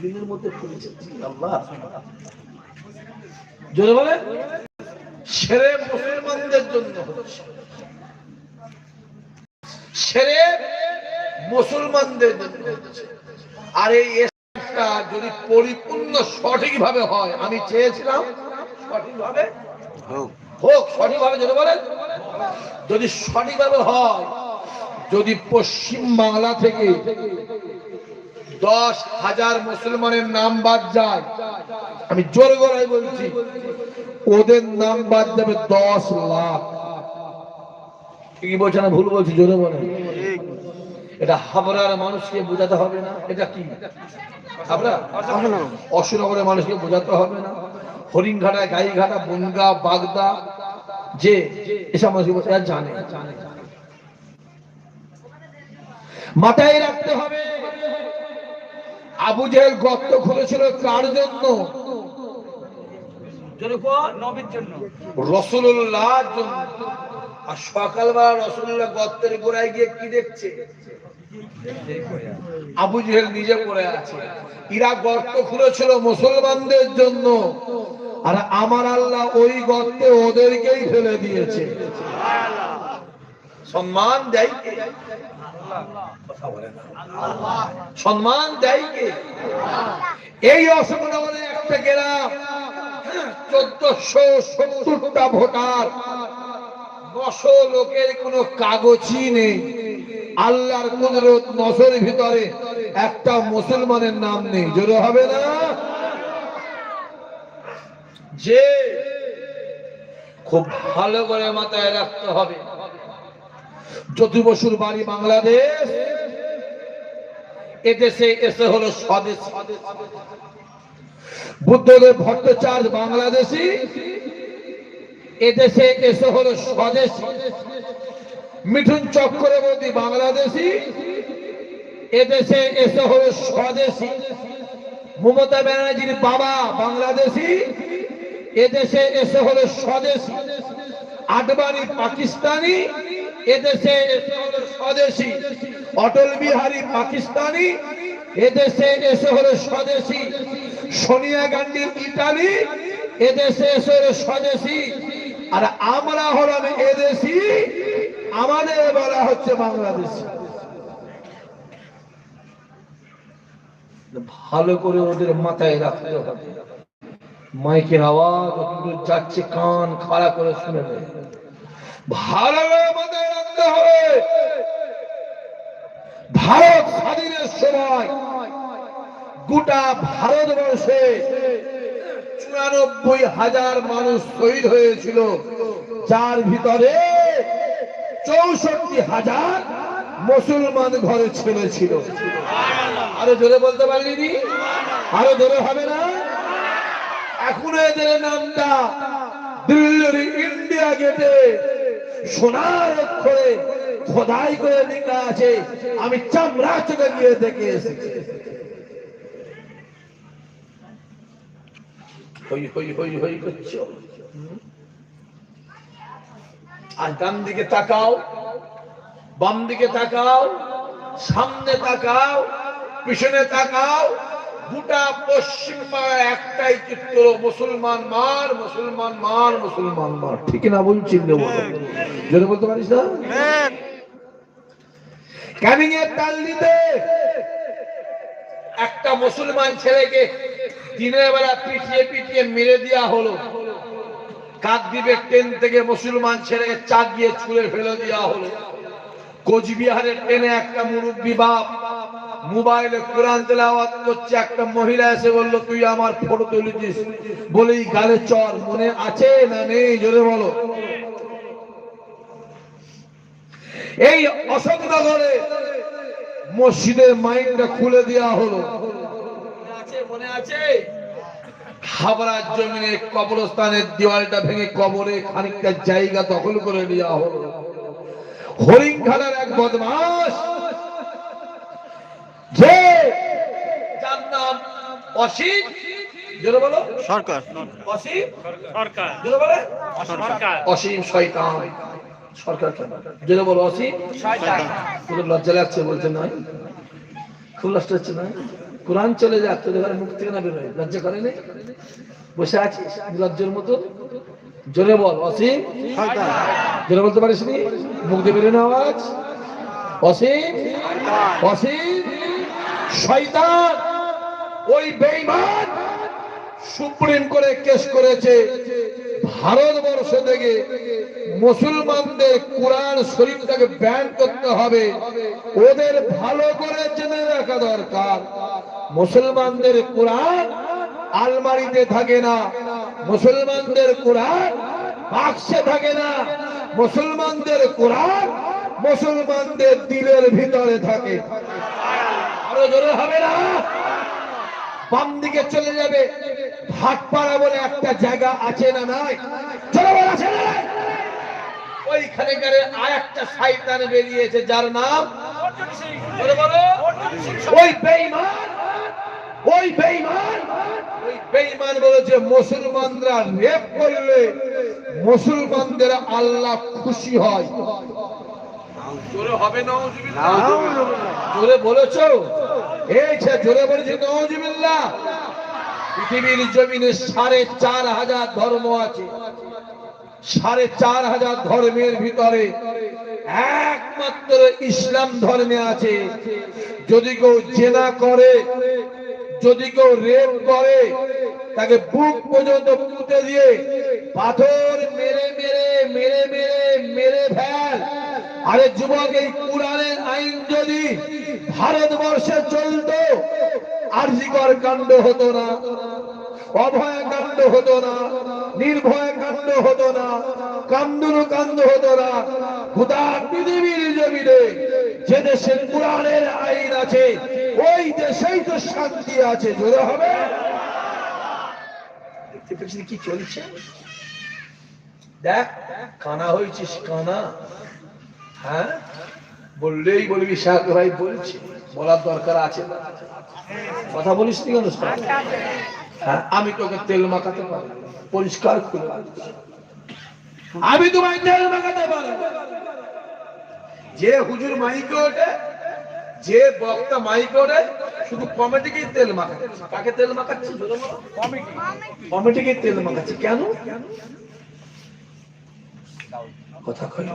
দিনের মধ্যে আল্লাহ। জোরে সেরে মুসলমানদের জন্য সেরে। মুসলমানদের জন্য আর এই যদি পরিপূর্ণ সঠিকভাবে হয় আমি চেয়েছিলাম সঠিকভাবে হোক। হোক সঠিকভাবে যদি বলেন। যদি সঠিকভাবে হয় যদি পশ্চিম বাংলা থেকে দশ হাজার মুসলমানের নাম বাদ যায়। আমি জোর গলায় বলছি, ওদের নাম বাদ যাবে দশ লাখ। কি বলছে না, ভুল বলছি, জোরে বলে এটা হাবড়ার মানুষকে বোঝাতে হবে না, এটা কি? হাবড়া? মানুষকে বোঝাতে হবে না। হরিণঘাটা, গাইঘাটা, বনগা, বাগদা, যে এসব মানুষকে জানে। মাথায় রাখতে হবে আবু জেহেল গর্ত খুলেছিল কার জন্য? রসুল্লাহ আর সকালবেলা রসুল্লাহ গর্তের গোড়ায় গিয়ে কি দেখছে? আবু জেহেল নিজে পড়ে আছে। ইরা গর্ত খুলেছিল মুসলমানদের জন্য। আর আমার আল্লাহ ওই গর্তে ওদেরকেই ফেলে দিয়েছে। সম্মান দেয় কে। সম্মান দেয় কে? এই অশোকনগরে একটা গ্রাম চোদ্দশো সত্তরটা ভোটার। নশো লোকের কোনো কাগজই নেই। আল্লাহর কুদরত নশোর ভিতরে একটা মুসলমানের নাম নেই। জোরে হবে না? যে খুব ভালো করে মাথায় রাখতে হবে। জ্যোতি বসুর বাড়ি বাংলাদেশ, এদেশে এসে হলো স্বদেশ। বুদ্ধদেব ভট্টাচার্য বাংলাদেশি, এদেশে এসে হলো স্বদেশী। মিঠুন চক্রবর্তী বাংলাদেশি, এদেশে এসে হলো স্বদেশী। মমতা ব্যানার্জির বাবা বাংলাদেশি, এদেশে এসে হলো স্বদেশী। আডবাণী পাকিস্তানি এদেশে স্বদেশী। অটল বিহারী পাকিস্তানি, এদেশে এসে হলো স্বদেশী। সোনিয়া গান্ধী ইটালি এদেশে এসে হলো স্বদেশী। আর আমরা হলাম এদেশি, আমাদের বলা হচ্ছে বাংলাদেশি। ভালো করে ওদের মাথায় রাখতে হবে। মাইকের আওয়াজ যাচ্ছে, কান খাড়া করে শুনে নেয় ভালো করে মাথায় রাখতে হবে। ভারত স্বাধীনের সময় গোটা ভারতবর্ষে চুরানব্বই হাজার মানুষ শহীদ হয়েছিল। যার ভিতরে চৌষট্টি হাজার মুসলমান ঘরে ছেলে ছিল আরও জোরে বলতে পারলিনি আরও জোরে হবে না? এখনও এদের নামটা দিল্লির ইন্ডিয়া গেটে সোনার অক্ষরে খোদাই করে লেখা আছে, আমি চামড়া চোখে গিয়ে দেখে এসেছি। আর ডান দিকে তাকাও, বাম দিকে তাকাও, সামনে তাকাও, পিছনে তাকাও গোটা পশ্চিম একটাই চিত্র মুসলমান মার মুসলমান মার মুসলমান মার। ঠিক না বলছি যদি বলতে পারিস না? ক্যানিং এর তাল দিতে একটা মুসলমান ছেলেকে দিনের বেলা পিটিয়ে পিটিয়ে মেরে দেওয়া হলো। কাকদ্বীপের ট্রেন থেকে মুসলমান ছেলেকে চাক দিয়ে ছুঁড়ে ফেলে দেওয়া হলো। কোচবিহারের ট্রেনে একটা মুরব্বী বাপ মোবাইলে কোরআন তেলাওয়াত করছে একটা মহিলা এসে বলল তুই আমার ফটো তুলেছিস। বলেই গালে চর মনে আছে না নেই? জোরে বলো। এই অশোকনগরে মসজিদের মাইন্ডটা খুলে দেওয়া হলো। মনে আছে হাবড়ার জমিনে কবরস্থানের দেওয়ালটা ভেঙে কবরে খানিকটা জায়গা দখল করে নেওয়া হলো। হরিংখানার এক বদমাস যে যার নাম অসীম। জোরে বলো। সরকার। অসীম। সরকার। জোরে বলে। সরকার। অসীম শয়তান। সরকার কেন? জোরে বলো অসীম। শয়তান। খুব লজ্জা লাগছে বলতে নয়। খুব লজ্জা হচ্ছে না? কোরআন চলে যাক তোদের ঘরে মুখ থেকে না বেরোয় লজ্জা করে নেই বসে আছিস লজ্জার মতো? জোরে বল অসীম। জোরে বলতে পারিস নি? মুখ দিয়ে বেরোয় না আওয়াজ? অসীম। অসীম। শয়তান, ওই বেঈমান সুপ্রিম করে কেস করেছে। ভারতবর্ষ থেকে মুসলমানদের কোরআন শরীফটাকে ব্যান করতে হবে। ওদের ভালো করে জেনে রাখা দরকার। মুসলমানদের কোরআন আলমারিতে থাকে না। মুসলমানদের কোরআন বাক্সে থাকে না। মুসলমানদের কোরআন মুসলমানদের দিলের ভিতরে থাকে। আরও জোরে হবে না। বাম দিকে চলে যাবে। ভাটপাড়া বলে একটা জায়গা আছে না নাই? চলে আছে না ওইখানে গেলে আর একটা শয়তান বেরিয়েছে যার নাম বলো বলো। ওই বেঈমান ওই বেঈমান ওই বেঈমান বলেছে মুসলমানরা রেপ করলে মুসলমানদের আল্লাহ খুশি হয়। জোরে হবে না জোরে বলেছ? পৃথিবীর জমিনে সাড়ে চার হাজার ধর্ম আছে। সাড়ে চার হাজার ধর্মের ভিতরে একমাত্র ইসলাম ধর্মে আছে। যদি কেউ জেনা করে, যদি কেউ রেপ করে, তাকে বুক পর্যন্ত পুঁতে দিয়ে পাথর মেরে মেরে মেরে মেরে মেরে ফেল। আরে যুবক, এই কোরআনের আইন যদি ভারতবর্ষে চলতো, আর্জিকর কাণ্ড হতো না, অভয় কাণ্ড হতো না, নির্ভয় কাণ্ড হতো না কান্দুরু কাণ্ড হতো না খুদা পৃথিবীর জমিনে যে দেশে কোরআনের আইন আছে, ওই দেশেই তো শান্তি আছে, জোরে হবে? কি চলছে? দেখ, কানা হয়েছিস, কানা। হ্যাঁ? বললেই বলবি শাহ ভাই বলছি। বলার দরকার আছে কথা বলিস নি কেন? হ্যাঁ আমি তোকে তেল মাখাতে পারি পরিষ্কার করে আমি তোমায় তেল মাখাতে পারি যে হুজুর মাইকে ওঠে যে বক্তা মাইকে ওঠে শুধু কমিটিকেই তেল মাখাচ্ছে। কাকে তেল মাখাচ্ছে? কমিটিকেই তেল মাখাচ্ছে। কেন? কথা না।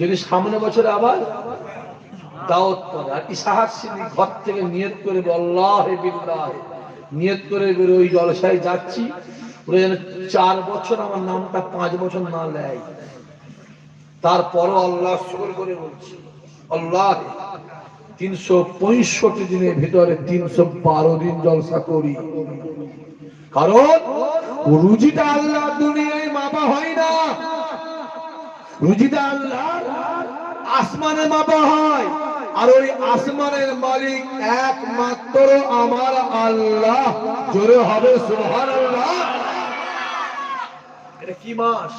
যদি সামনে বছর আবার দাওয়াত করে, আর ইসাহাক সিদ্দিক ঘর থেকে নিয়ত করে বিল্লাহ, নিয়ত করে বেরো ওই জলসায় যাচ্ছি, ওরা যেন চার বছর আমার নামটা পাঁচ বছর না নেয় তারপরও আল্লাহ শুকর করে বলছি, আল্লাহ, তিনশো পঁয়ষট্টি দিনের ভিতরে তিনশো বারো দিন জলসা করি কারণ রুজিটা আল্লাহ মাপা হয় না। রুজিটা আল্লাহ আসমানে মাপা হয়। আর ওই আসমানের মালিক একমাত্র আমার আল্লাহ। জোরে হবে সুহান আল্লাহ এটা কি মাস?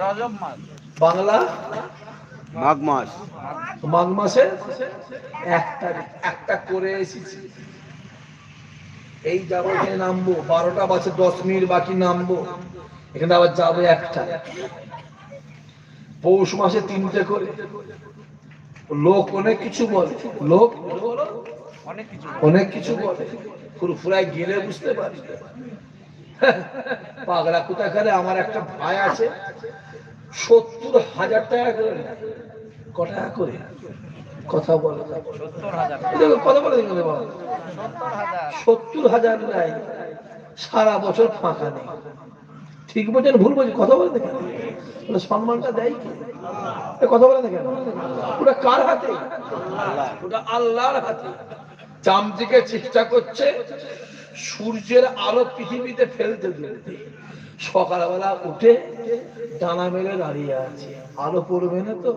রজব মাস। বাংলা? মাঘ মাস। মাঘ মাসে এক তারিখ। একটা করে এসেছি। এই যাব এখানে নামবো বারোটা বাজে দশ মিনিট বাকি নামবো। এখানে আবার যাব একটা। পৌষ মাসে তিনটে করে। লোক অনেক কিছু বলে। লোক অনেক কিছু বলে। ফুরফুরায় গেলে বুঝতে পারি পাগলা কোথা করে আমার একটা ভাই আছে। সত্তর হাজার টাকা করে। ক টাকা করে? কথা বলে দেখো, কথা বলে সত্তর হাজার। নাই সারা বছর ফাঁকা নেই। ঠিক বলছেন ভুল বলছেন কথা বলে দেখেন সম্মানটা দেয় কি? কথা বলে দেখেন ওটা কার হাতে? ওটা আল্লাহর হাতে। চামচিকে চেষ্টা করছে সূর্যের আলো পৃথিবীতে ফেলতে ফেলতে সকালবেলা উঠে ডানা মেলে দাঁড়িয়ে আছে। আলো পড়বে না তো?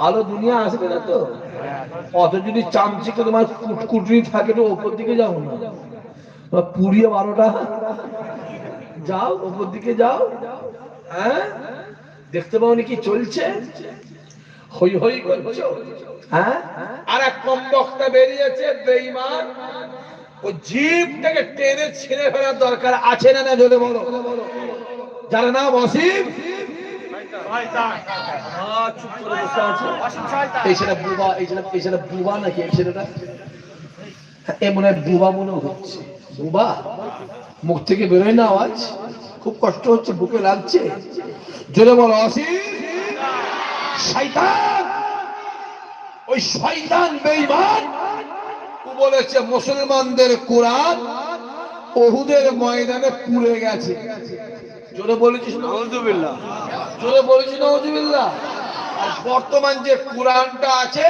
আলো দুনিয়া আসবে না তো? অত যদি চামচিকে তোমার কুটকুটি থাকে তো ওপর দিকে যাও না। পুড়িয়ে বারোটা যাও, ওপর দিকে যাও। হ্যাঁ? দেখতে পাওনি কি চলছে? হই হই করছ? হ্যাঁ? আর এক কম বক্তা বেরিয়েছে, বেঈমান। ও জিপ থেকে টেনে ছিঁড়ে ফেলার দরকার আছে না না, জোরে বলো। যার নাম অসীম। এই ছেলে বুবা এই ছেলে এই ছেলে বুবা নাকি এই ছেলেটা? এ মনে হয় বুবা মনে হচ্ছে। বুবা? মুখ থেকে বেরোয় না আওয়াজ? খুব কষ্ট হচ্ছে বুকে লাগছে। জোরে বলো অসীম। শয়তান! ওই শয়তান বেঈমান ও বলেছে মুসলমানদের কোরআন ওহুদের ময়দানে পুড়ে গেছে। জোরে বলেছিস আলহামদুলিল্লাহ জোরে বলেছি নজুবিল্লাহ আর বর্তমান যে কোরআনটা আছে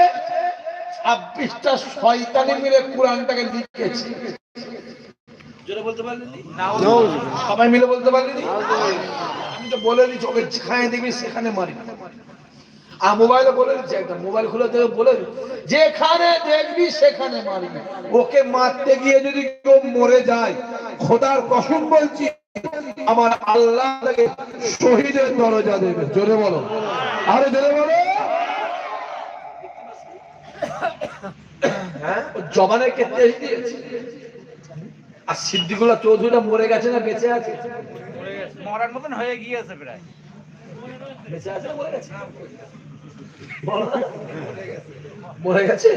ছাব্বিশটা শয়তানি মিলে কোরআনটাকে লিখেছে। জোরে বলতে পারলি সবাই মিলে বলতে পারলি আমি তো বলে দিচ্ছি ওকে যেখানে দেখবি সেখানে মারি। আর মোবাইলে বলে দিচ্ছি একটা মোবাইল খুলে দেবে বলে যেখানে দেখবি সেখানে মারবি। ওকে মারতে গিয়ে যদি কেউ মরে যায় খোদার কসম বলছি আমার আল্লাহ তাকে শহীদের দরজা দেবে। জোরে বলো। আরে জোরে বলো। হ্যাঁ? জবানের ক্ষেত্রে দিয়েছে আর সিদ্দিকুল্লাহ চৌধুরীটা মরে গেছে না বেঁচে আছে? মরার মতন হয়ে গিয়েছে প্রায়। বেঁচে আছে মরে গেছে? মরে গেছে?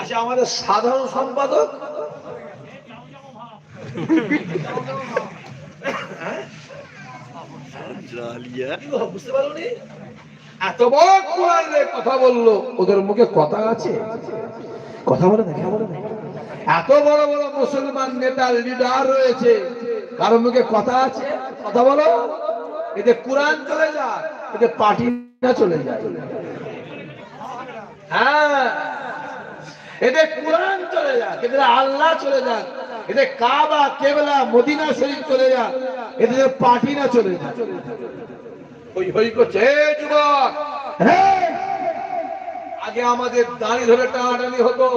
আচ্ছা আমাদের সাধারণ সম্পাদক? এত বড় কথা বলল, ওদের মুখে কথা আছে? কথা বলে না বলে এত বড় বড় মুসলমান নেতা লিডার রয়েছে কারও মুখে কথা আছে? কথা বলো। এতে কোরআন চলে যায় এতে পার্টি না চলে যায়। হ্যাঁ। এতে কোরআন চলে যাক এদের আল্লাহ চলে যাক এদের কাবা কেবলা মদিনা শরীফ চলে যাক এদের পার্টি না চলে যাক হই হই করছে যুবক। হে! আগে আমাদের দাঁড়ি ধরে টানাটানি হতো।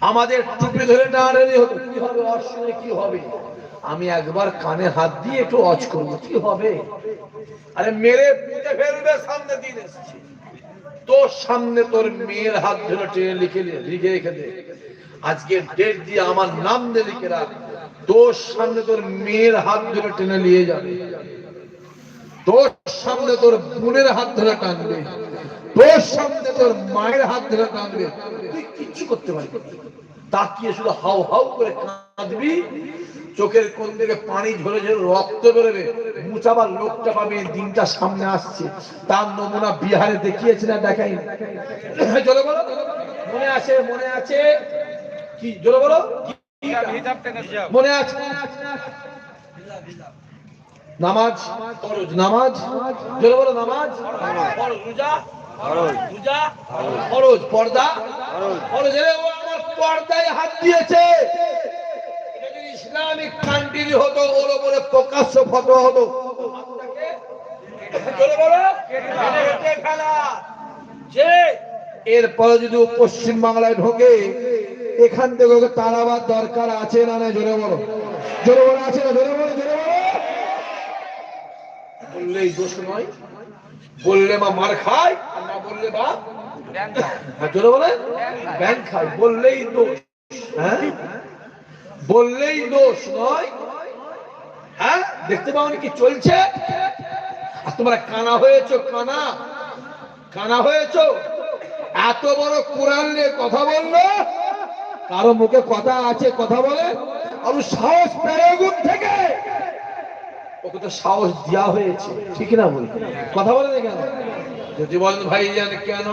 আমাদের টুপি ধরে টানাটানি হতো। কি হবে অশ্বিনে কি হবে? আমি একবার কানে হাত দিয়ে একটু অজ করব কি হবে? আরে মেরে পুঁতে ফেলবে সামনে দিন এসছে। তোর সামনে তোর মেয়ের হাত ধরে টেনে লিখে লিখে রেখে দে। আজকে ডেট দিয়ে আমার নাম দিয়ে লিখে রাখ। সামনে তোর মেয়ের হাত ধরে টেনে নিয়ে যাবে। তোর সামনে তোর বোনের হাত ধরে টানবে। তোর সামনে তোর মায়ের হাত ধরে টানবে। তুই কিচ্ছু করতে পারবি। তাকিয়ে শুধু হাউ হাউ করে কাঁদবি। চোখের কোন দিকে পানি ঝরে ঝরে রক্ত বেরোবে। মুচাবার লোকটা পাবে, দিনটা সামনে আসছে। তার নমুনা বিহারে দেখিয়েছে না দেখাই চলো বলো। মনে আছে মনে আছে। কি জোরে বলো? মনে আছে? নামাজ ফরজ নামাজ। জোরে বলো নামাজ? ফরজ রোজা? রোজা? ফরজ। পর্দা? ফরজ। এরে ও আমার পর্দায় হাত দিয়েছে। যদি ইসলামিক কান্ট্রি হতো ওর উপরে প্রকাশ্য ফটো হতো। জোরে বলো। কেটে কেটে ফেলা। যে এরপরে যদি পশ্চিম বাংলায় ঢোকে এখান থেকে তাড়াবার দরকার আছে না না জোরে বলো। জোরে বলো, আছে না? জোরে বলো জোরে বলো। বললেই দোষ নয়। বললে মা মার খায়, আর না বললে বা হ্যাঁ জোরে বলে? ব্যাংক খায়, বললেই দোষ। হ্যাঁ? বললেই দোষ নয়। হ্যাঁ? দেখতে কি চলছে? আর তোমরা কানা হয়েছো, কানা? কানা হয়েছো? এত বড় কোরআন নিয়ে কথা বলল? কারও মুখে কথা আছে কথা বলে আর সাহস প্যারাগুন থেকে। ওকে তো সাহস দেওয়া হয়েছে ঠিক না বলি কথা বলে না কেন? যদি বলেন ভাই জান কেন?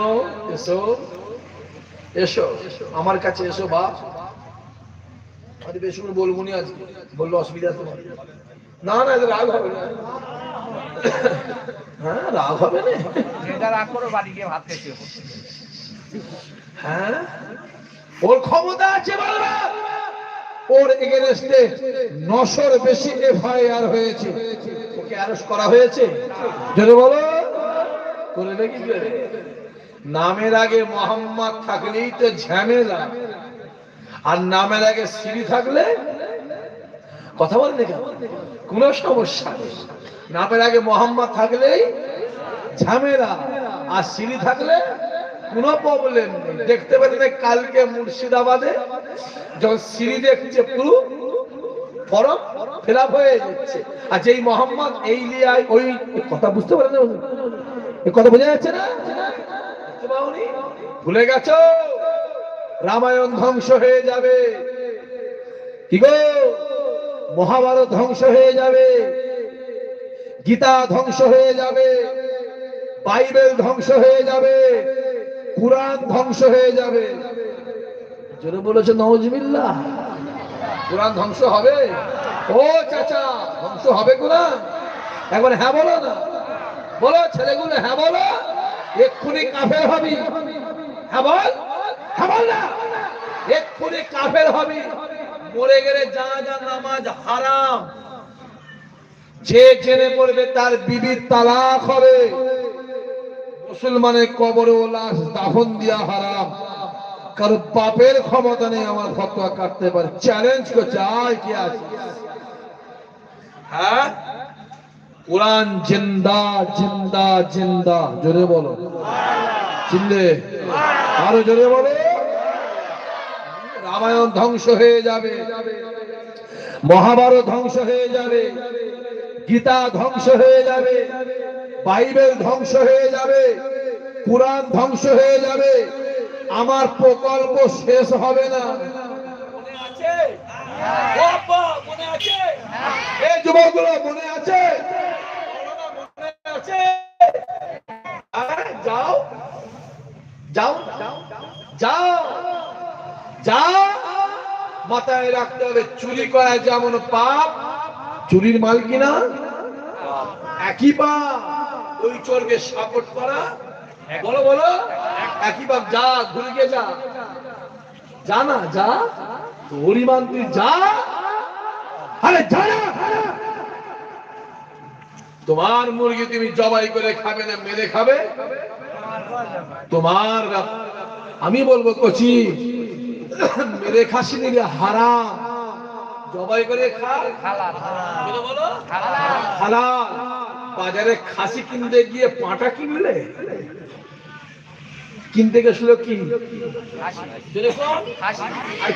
এসো এসো আমার কাছে এসো বাপ। আমি বেশি করে বলব নি আজকে। বলল অসুবিধা তোমার? না না এদের রাগ হবে না। হ্যাঁ রাগ হবে না? যেটা রাগ করে বাড়ি গিয়ে ভাত খেতে হ্যাঁ? ওর ক্ষমতা আছে ওর এগেনস্টে নশোর বেশি এফআইআর হয়েছে। ওকে অ্যারেস্ট করা হয়েছে? যদি বলো। করে নাকি নামের আগে মোহাম্মদ থাকলেই তো ঝামেলা। আর নামের আগে সিঁড়ি থাকলে? কথা বলেন কেন কোনো সমস্যা নামের আগে মোহাম্মদ থাকলেই ঝামেলা। আর সিঁড়ি থাকলে? কোনো প্রবলেম নেই দেখতে পেলেন কালকে মুর্শিদাবাদে যখন সিঁড়ি দেখছে পুরো হয়ে যাচ্ছে। আর যেই মোহাম্মদ এই লিয়ায়, ওই কথা বুঝতে কথা বোঝা যাচ্ছে না? ভুলে গেছো? রামায়ণ ধ্বংস হয়ে যাবে। কি গো? মহাভারত ধ্বংস হয়ে যাবে। গীতা ধ্বংস হয়ে যাবে। বাইবেল ধ্বংস হয়ে যাবে। কোরআন ধ্বংস হয়ে যাবে। জোরে বলেছে নওজবিল্লাহ কোরআন ধ্বংস হবে? ও চাচা ধ্বংস হবে কোরআন? একবার হ্যাঁ বলো না। বলো ছেলেগুলো হ্যাঁ বলো এক্ষুনি কাফের হবি। হ্যাঁ বল হ্যাঁ বল না। এক্ষুনি কাফের হবি। মরে গেলে যা যা নামাজ হারাম। যে জেনে পড়বে তার বিবির তালাক হবে। মুসলমানের কবরে ও লাশ দাফন দিয়া হারাম। কারও বাপের ক্ষমতা নেই, আমার ফতোয়া কাটতে পারে। চ্যালেঞ্জ করছে, আয় কি আছে? হ্যাঁ? কোরআন জিন্দা জিন্দা জিন্দা। জোরে বলো। চিনলে আরও জোরে বলো। রামায়ণ ধ্বংস হয়ে যাবে। মহাভারত ধ্বংস হয়ে যাবে। গীতা ধ্বংস হয়ে যাবে। বাইবেল ধ্বংস হয়ে যাবে কোরআন ধ্বংস হয়ে যাবে আমার প্রকল্প শেষ হবে না। মনে আছে? মনে আছে? এই যুবকগুলো মনে আছে? মনে আছে? হ্যাঁ, যাও। যাও যাও। যাও। মাথায় রাখতে হবে চুরি করা যেমন পাপ চুরির মাল কিনা? একই পাপ। ওই চোরকে সাপোর্ট করা। বলো বলো। একই পাপ যা ঘুরে গিয়ে যা। যা না যা। হরিমান তুই যা। আরে যা না। তোমার মুরগি তুমি জবাই করে খাবে না মেরে খাবে? তোমার আমি বলব কচি মেরে খাসি নিলে হারাম। জবাই করে খা। হালাল বলো বলো। হালাল। হালাল। বাজারে খাসি কিনতে গিয়ে পাঁটা কিনলে? কিনতে গেছিল কি?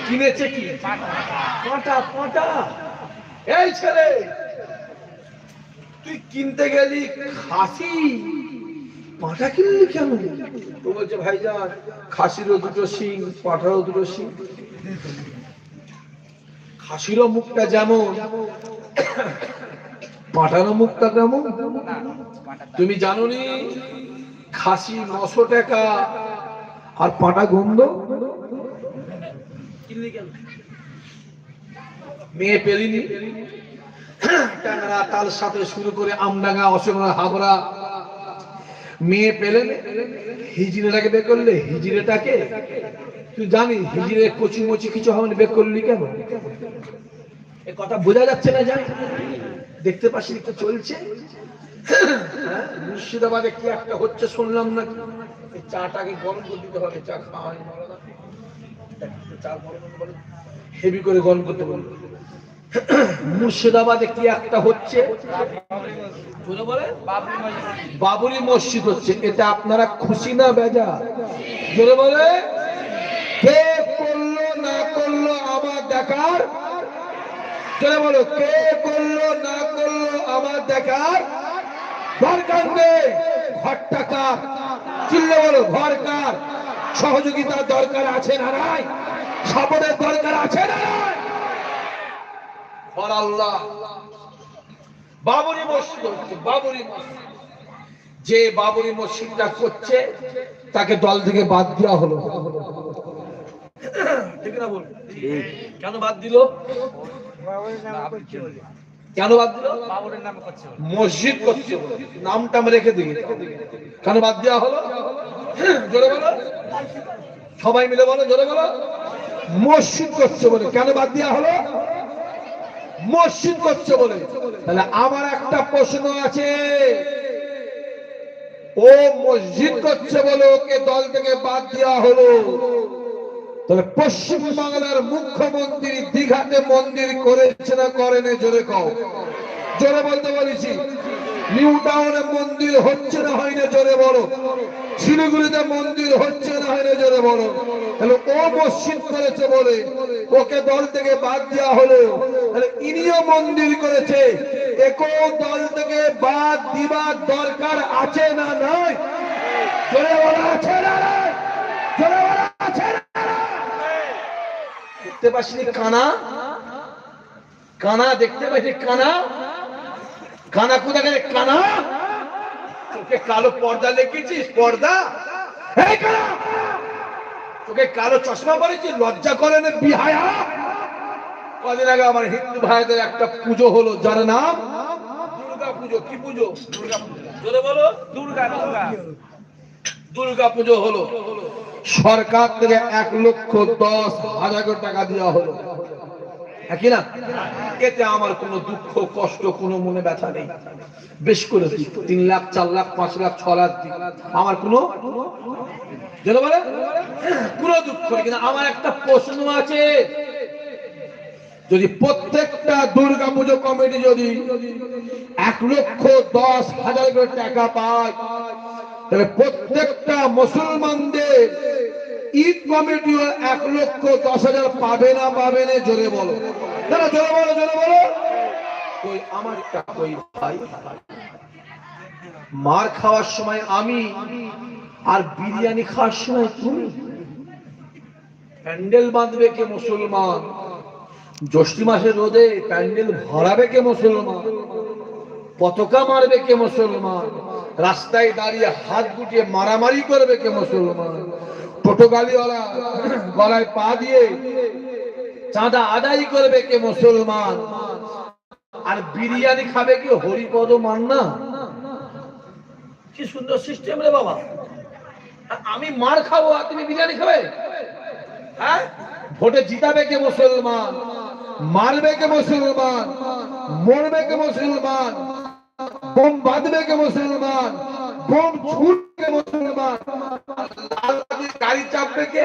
কিনেছে কি? পাঁটা পাঁটা। এই ছেলে, তুই কিনতে গেলি খাসি? পাঁটা কিনলি কেন? তো বলছে, ভাইজান, খাসিরও দুটো শিং পাঁঠারও দুটো শিং। খাসিরও মুখটা যেমন পাঁঠারও মুখটা কেমন? তুমি জানো নি খাসি নশো টাকা আর পাঁটা গন্ধ? মেয়ে পেলিনি ট্যাংরা তার সাথে শুরু করে আমডাঙ্গা অশোকরা হাবড়া। মেয়ে পেলেন হিজড়েটাকে বের করলে হিজড়েটাকে তুই জানি হিজড়ে কচি মচি কিছু হবে না বের করলি কেন? কথা বোঝা যাচ্ছে না জানি। দেখতে পাচ্ছি তো চলছে? হ্যাঁ, মুর্শিদাবাদে কি একটা হচ্ছে শুনলাম না চাটাকে গরম করে দিতে হবে? চা খাওয়া করতে হেভি করে গরম করতে বলব মুর্শিদাবাদে কি একটা হচ্ছে? বাবরি মসজিদ হচ্ছে। এটা আপনারা খুশি না বেজা বলে? কে করল না করল আবার দেখার? জোরে বলো কে করল না করল আমার দেখার দরকার নেই। ঘরটা কার চিল্লে বলো ঘর কার? সহযোগিতার দরকার আছে না নাই? সাপোর্টের দরকার আছে না নাই? ঘর আল্লাহ। বাবরি মসজিদ হচ্ছে বাবরি মসজিদ। যে বাবরি মসজিদটা করছে তাকে দল থেকে বাদ দেওয়া হলো। ঠিক না বল? কেন বাদ দিল? কেন? বাদ দিল। মসজিদ করছে বলে। নামটা আমি রেখে দিই। কেন বাদ দেওয়া হলো? জোরে বলো। সবাই মিলে বলো জোরে বলো। মসজিদ করছে বলে। কেন বাদ দেওয়া হলো? মসজিদ করছে বলে। তাহলে আমার একটা প্রশ্ন আছে। ও মসজিদ করছে বলে ওকে দল থেকে বাদ দেওয়া হলো। তাহলে পশ্চিম বাংলার মুখ্যমন্ত্রী দীঘাতে মন্দির করেছে না করেনি? জোরে কও। জোরে বলতে বলেছি। নিউ টাউনে মন্দির হচ্ছে না হয় না জোরে বলো। শিলিগুড়িতে মন্দির হচ্ছে না হয় না জোরে বলো। তাহলে ও মসজিদ করেছে বলে ওকে দল থেকে বাদ দেওয়া হলো। তাহলে ইনিও মন্দির করেছে। একও দল থেকে বাদ দিবার দরকার আছে না নয় জোরে বলা আছে না? দেখতে পাচ্ছি কানা? কানা দেখতে পাচ্ছি কানা? কানা কোথা গেলে? কানা? তোকে কালো পর্দা লেগেছিস পর্দা? তোকে কালো চশমা পরেছিস লজ্জা করে না বিহায়া। কদিন আগে আমার হিন্দু ভাইদের একটা পুজো হলো, যার নাম? দুর্গা পুজো। কি পুজো? দুর্গা পুজো। বলো। দুর্গা দুর্গা। দুর্গা পুজো হলো। সরকার থেকে এক লক্ষ দশ হাজার টাকা দেওয়া হলো। হ্যাঁ না? এতে আমার কোনো দুঃখ, কষ্ট, কোনো মনে ব্যথা নেই। বেশ করে দিই। তিন লাখ, চার লাখ, পাঁচ লাখ, ছ লাখ দিই। আমার কোনো বলে? কোনো দুঃখ নেই। কিন্তু আমার একটা প্রশ্ন আছে। যদি প্রত্যেকটা দুর্গা পুজো কমিটি যদি এক লক্ষ দশ হাজার করে টাকা পায় তাহলে প্রত্যেকটা মুসলমানদের ঈদ কমিটিও এক লক্ষ দশ হাজার পাবে না পাবে না, জোরে বলো। দাদা জোরে বলো জোরে বলো। ভাই? মার খাওয়ার সময় আমি আর বিরিয়ানি খাওয়ার সময় তুমি? প্যান্ডেল বাঁধবে কে মুসলমান? জ্যৈষ্ঠী মাসের রোদে প্যান্ডেল ভরাবে কে মুসলমান? পতাকা মারবে কে মুসলমান? রাস্তায় দাঁড়িয়ে হাত গুটিয়ে মারামারি করবে কে মুসলমান? টোটো গাড়িওয়ালা গলায় পা দিয়ে চাঁদা আদায় করবে কে মুসলমান? আর বিরিয়ানি খাবে কি হরিপদ মান্না? কি সুন্দর সিস্টেম রে বাবা। আমি মার খাব, আর তুমি বিরিয়ানি খাবে? হ্যাঁ? ভোটে জিতাবে কে মুসলমান? মারবে কে মুসলমান? মরবে কে মুসলমান? বোম বাঁধবে কে মুসলমান? বোম ছুটবে মুসলমান? গাড়ি চাপবে কে?